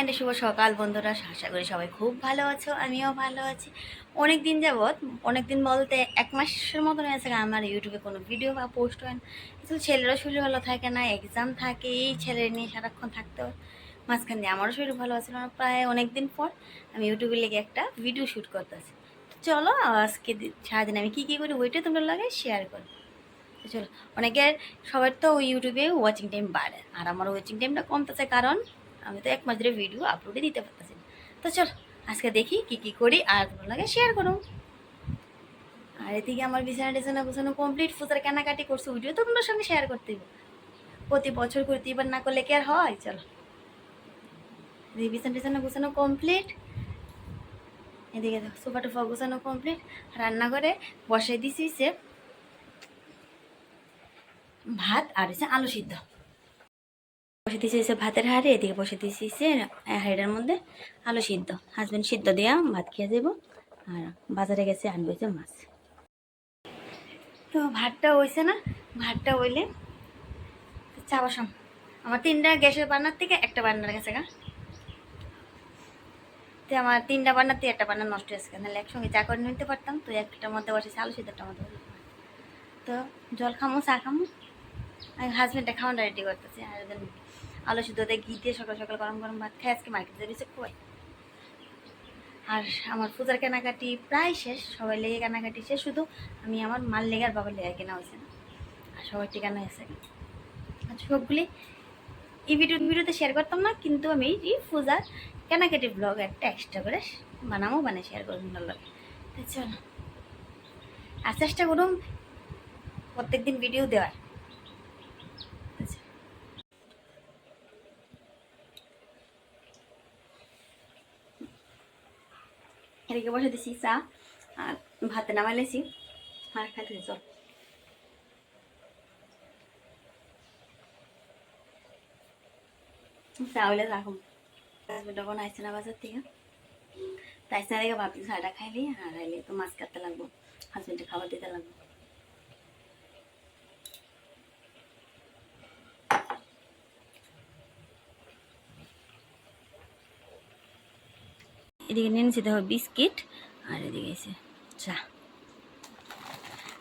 And শুভ সকাল বন্ধুরা, আশা করি সবাই খুব ভালো আছো, আমিও ভালো আছি। অনেক দিন যাবৎ অনেক দিন বলতে এক মাসের মতন হয়েছে আমার ইউটিউবে কোনো ভিডিও বা পোস্ট হয় না। কিন্তু ছেলেরও শরীর ভালো থাকে না এক্সাম থাকে, এই ছেলে নিয়ে সারাক্ষণ থাকতে হয়। মাঝখান দিয়ে আমারও শরীর ভালো আছে না, প্রায় অনেক দিন পর আমি ইউটিউবে লেগে একটা ভিডিও শ্যুট করতেছি চলো, আজকে সারাদিন আমি কী কী করি ওইটাই তোমরা লাগে শেয়ার করো। চলো, অনেকের, সবার তো ইউটিউবে ওয়াচিং টাইম বাড়ে, আর আমার ওয়াচিং টাইমটা কমতেছে কারণ আমি তো এক মাস ধরে ভিডিও আপলোডে দিতে পারতেছি তো চলো, আজকে দেখি কি কি করি আর তোমার লাগে শেয়ার করো। আর এদিকে আমার বিছানা টিছানা গোছানো কমপ্লিট ফুচার কেনাকাটি করছে ভিডিও তো তোমার সঙ্গে শেয়ার করতে প্রতি বছর করতে এবার না করলে কি আর হয়? চলো। বিছানা টিছানা গোছানো কমপ্লিট এদিকে সোফা টোফা গোছানো কমপ্লিট রান্নাঘরে বসাই দিছি সে ভাত আর হচ্ছে আলু সিদ্ধ। বসে দিয়েছি হচ্ছে ভাতের হাড়ে, এদিকে বসে দিয়েছি হাড়িটার মধ্যে আলু সিদ্ধ। হাজবেন্ড সিদ্ধ দিয়া ভাত খেয়ে যাব আর বাজারে গেছে, আনব হচ্ছে মাছ। তো ভাতটা হইছে না, ভাতটা হইলে চা বসাম আমার তিনটা গ্যাসের বান্নার থেকে একটা বান্নার গেছে গা। তো আমার তিনটা বান্নার থেকে একটা বান্নার নষ্ট হয়েছে নাহলে একসঙ্গে চা করে নিতে পারতাম, তো একটার মধ্যে বসেছি, আলু সিদ্ধটার মধ্যে তো জল খামো, চা খামো। আমি হাজবেন্ডটা খাওয়াটা রেডি করতেছি। আর আলু সিদ্ধতে ঘি দিয়ে সকাল সকাল গরম গরম ভাত খাই। আজকে মার্কেটে যাবে খুয়াই আর আমার পূজার কেনাকাটি প্রায় শেষ সবাই লেগে কেনাকাটি শেষ। শুধু আমি আমার মাল লেগে আর বাবার লেগে কেনা হয়েছে না। আর সবাই ঠিকানা হয়েছে আর সবগুলি এই ভিডিও ভিডিওতে শেয়ার করতাম না, কিন্তু আমি এই পূজার কেনাকাটি ব্লগ একটা এক্সট্রা করে বানাবো, বানিয়ে শেয়ার করব ভালো চলো। আর চেষ্টা করুন প্রত্যেকদিন ভিডিও দেওয়ার। এদিকে বসে দিছি চা, আর ভাতে নামাইলেছি আর খাইতে চল। চা হইলে এখন আইসে না বাজার থেকে। তাইসে না দেখে ভাবছি চাটা খাইলি আর আইলে তো মাছ কাটতে লাগবো হাজবেন্ডে খাবার দিতে লাগবো। এদিকে নিয়ে নিচ্ছি দেখো বিস্কিট, আর এদিকে এসে চা।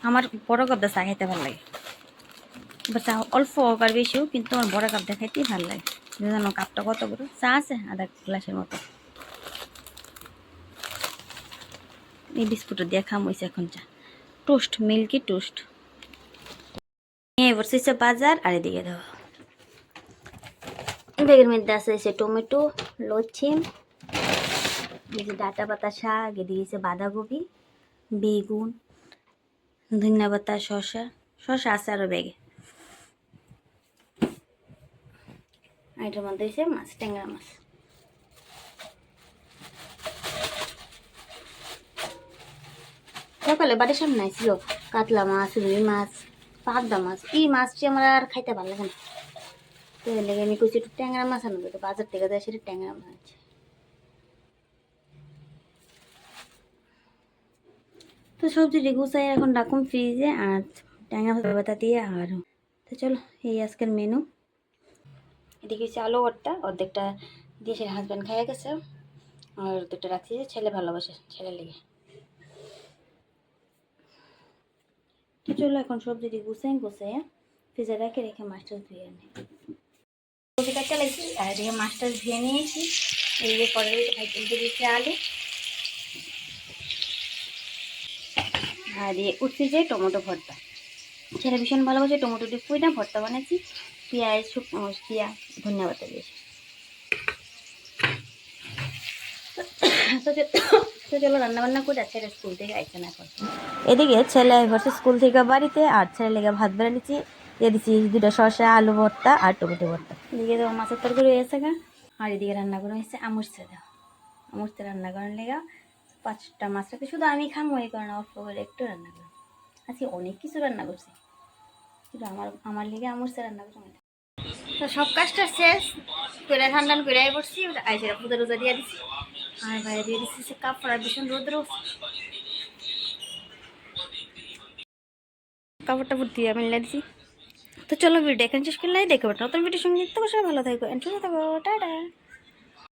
আমার বড় কাপটা চা খাইতে ভালো লাগে। বা চা অল্প হোক আর বেশি কিন্তু আমার বড় কাপটা খাইতেই ভালো লাগে। জানো কাপটা কত বড়? চা আছে, আধা গ্লাসের মতো। এই বিস্কুটটা দিয়ে খাম হয়েছে এখন চা। Toast, milky toast. নিয়ে বসেছে বাজার, আর এদিকে দেবো ব্যাগের মধ্যে আছে টমেটো লচ্ছিম এই যে ডাটা পাতা শাক আছে বাঁধাকপি, বেগুন, ধনিয়া পাতা, শসা শসা আছে আরও ব্যাগে। আর এটার মধ্যে হচ্ছে মাছ, ট্যাংরা মাছ। সকালে বাড়ির সামনে ছিল কাতলা মাছ, রুই মাছ, পাবদা মাছ, এই মাছটি আমার আর খাইতে ভালো লাগে না। তো এর লেগে আমি একটু ট্যাংরা মাছ আনব, তো বাজার থেকে দেয় সেটা ট্যাংরা মাছ। তো সবজি গুছাই এখন রাখুন ফ্রিজে আর ট্যাংরা পাতা দিয়ে আর। তো চলো, এই আজকের মেনু এদিকে হচ্ছে আলু ভর্তা, অর্ধেকটা দিয়ে সে হাজব্যান্ড খাইয়ে গেছে, আর অর্ধেকটা রাখছি যে ছেলে ভালোবাসে ছেলে লেগে। তো চলো, এখন সবজি গুছাই গুছাই ফ্রিজে রেখে রেখে মাছটা ধুয়ে আনি। সবজি কাটতে লাগছি আর এদিকে মাছটা ধুয়ে নিয়েছি। এই যে পরে ভাই তুলতে দিয়েছি আলু। আর উঠছে যে টমেটো ভর্তা। ছেলে ভীষণ ভালোবাসে, টমেটো দিয়ে না, ভর্তা বানাচ্ছি। পেঁয়াজ পেঁয়াজ ধন্যবাদ দিয়েছি ছেলে এদিকে ছেলে ভার্সে স্কুল থেকে বাড়িতে, আর ছেলে লেগে ভাত বেড়ে নিচ্ছি। দিয়ে দিচ্ছি দুটো শসা, আলু ভর্তা আর টমেটো ভর্তা। এদিকে তো মাছের তরকারি হয়েছে গা। আর এদিকে রান্না করা হয়েছে আমুরছে দাও আমুরতে রান্না করার লেগা পাঁচটা মাছ রাখতে শুধু আমি খামো, এই কারণে অল্প করে একটু রান্না করি আজকে অনেক কিছু রান্না করছি। শুধু আমার আমার লেগে আমুরছে রান্না করছি তো সব কাজটা শেষ, করে ঠান্ডা করে আই পড়ছি আইসে পুজো রোজা দিয়ে দিছি। আর বাইরে দিয়ে দিচ্ছি সে কাপড় ভীষণ রোদ রোদ কাপড় টাপড় দিয়ে আমি দিছি। তো চলো ভিডিও এখানে শেষ করলে দেখে, নতুন ভিডিও সঙ্গে দেখতে বসে ভালো থাকব এন্ট্রি থাকব টাটা।